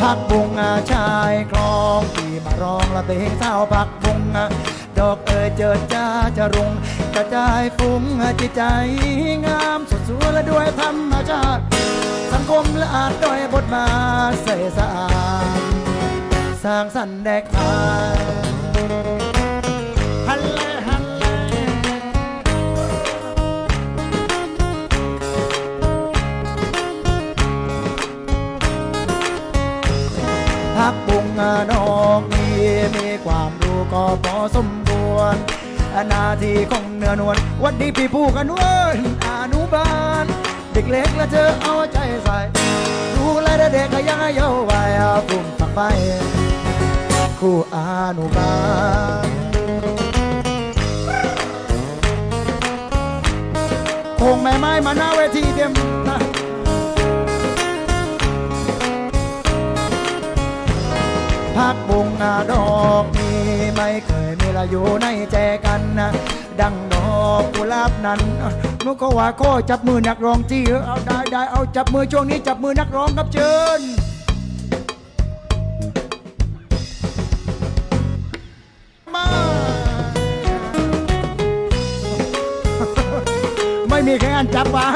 ผักบุงาชายคลองที่มาร้องละเตงเศร้าผักบุงาดอกเอ๋ยเจิดจ้าจะรุงกระจายฟุ้งจิตใจงามสดสวยและด้วยธรรมชาติสังคมละอาดด้วยบทมาทใสสะอาดสร้างสรรค์แดกไม้ พักบุงนอกนี้มีความรู้ก็พอสมควรหนาทีของเนื้อนวลวันดีพี่ผู้กันเว้ยอนุบาล เด็กเล็กแล้วเธอเอาใจใส่ดูแลเด็กก็ยังเยาว์วัยปุ่มฝักไฟครูอนุบาลคงไม่ไม้มาหน้าเวทีเต็มนะ กบุงนาดอกนี้ไม่เคยมีละอยู่ในแจกันนะดังดอกกุหลาบนั้นนุก็ว่าโคจับมือนักร้องจี้เอาได้ได้เอาจับมือช่วงนี้จับมือนักร้องครับเชิญมาไม่มีใครอันจับวะ